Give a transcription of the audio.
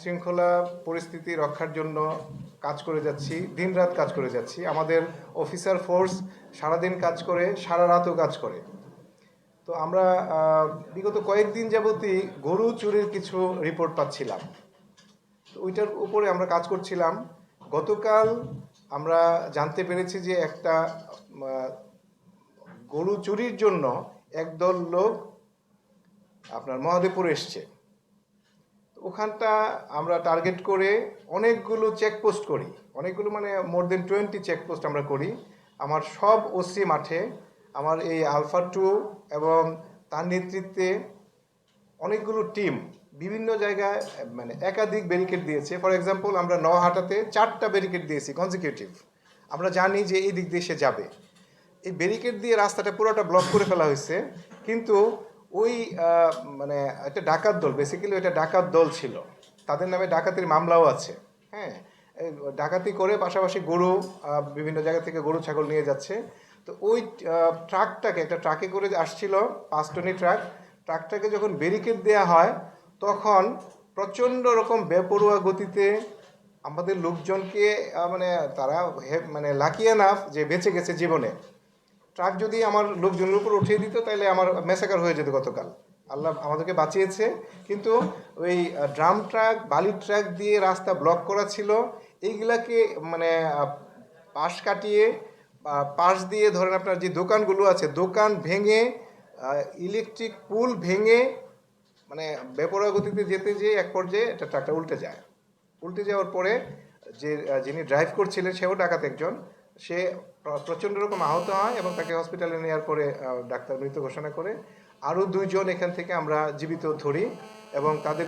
শৃঙ্খলা পরিস্থিতি রক্ষার জন্য কাজ করে যাচ্ছি, দিনরাত কাজ করে যাচ্ছি। আমাদের অফিসার ফোর্স সারাদিন কাজ করে, সারা রাতও কাজ করে। তো আমরা বিগত কয়েকদিন যাবতই গরু চুরির কিছু রিপোর্ট পাচ্ছিলাম। তো ওইটার উপরে আমরা কাজ করছিলাম। গতকাল আমরা জানতে পেরেছি যে একটা গরু চুরির জন্য একদল লোক আপনার মহাদেবপুর এসছে। ওখানটা আমরা টার্গেট করে অনেকগুলো চেকপোস্ট করি। অনেকগুলো মানে মোর দেন টোয়েন্টি চেকপোস্ট আমরা করি। আমার সব ওসি মাঠে, আমার এই আলফা টু এবং তার নেতৃত্বে অনেকগুলো টিম বিভিন্ন জায়গায় মানে একাধিক ব্যারিকেড দিয়েছে। ফর এক্সাম্পল আমরা নহাটাতে চারটা ব্যারিকেড দিয়েছি কনজিকিউটিভ আমরা জানি যে এই দিক দিয়ে সে যাবে। এই ব্যারিকেড দিয়ে রাস্তাটা পুরোটা ব্লক করে ফেলা হয়েছে। কিন্তু ওই মানে একটা ডাকাত দল বেসিক্যালি ওইটা ডাকাত দল ছিল। তাদের নামে ডাকাতির মামলাও আছে হ্যাঁ? ডাকাতি করে পাশাপাশি গরু বিভিন্ন জায়গা থেকে গরু, ছাগল নিয়ে যাচ্ছে। তো ওই ট্রাকটাকে, একটা ট্রাকে করে আসছিল পাঁচ টনি ট্রাক, ট্রাকটাকে যখন ব্যারিকেড দেওয়া হয়, তখন প্রচণ্ড রকম বেপরোয়া গতিতে আমাদের লোকজনকে মানে তারা মানে লাকি এনাফ যে বেঁচে গেছে জীবনে। ট্রাক যদি আমার লোকজনের উপর উঠিয়ে দিত, তাহলে আমার মেসাকার হয়ে যেত গতকাল। আল্লাহ আমাদেরকে বাঁচিয়েছে। কিন্তু ওই ড্রাম ট্রাক বালি ট্রাক দিয়ে রাস্তা ব্লক করা ছিল। এইগুলাকে মানে পাশ কাটিয়ে পাশ দিয়ে ধরেন আপনার যে দোকানগুলো আছে, দোকান ভেঙে ইলেকট্রিক পুল ভেঙে মানে বেপরোয়া গতিতে যেতে যেয়ে এক পর্যায়ে একটা ট্রাকটা উল্টে যায়। উল্টে যাওয়ার পরে যে যিনি ড্রাইভ করছিলেন, সেও ডাকাত একজন। সে প্রচণ্ড রকম আহত হয় এবং তাকে হসপিটালে নেওয়ার পরে ডাক্তার মৃত ঘোষণা করে আরও দুইজন এখান থেকে আমরা জীবিত ধরি এবং তাদের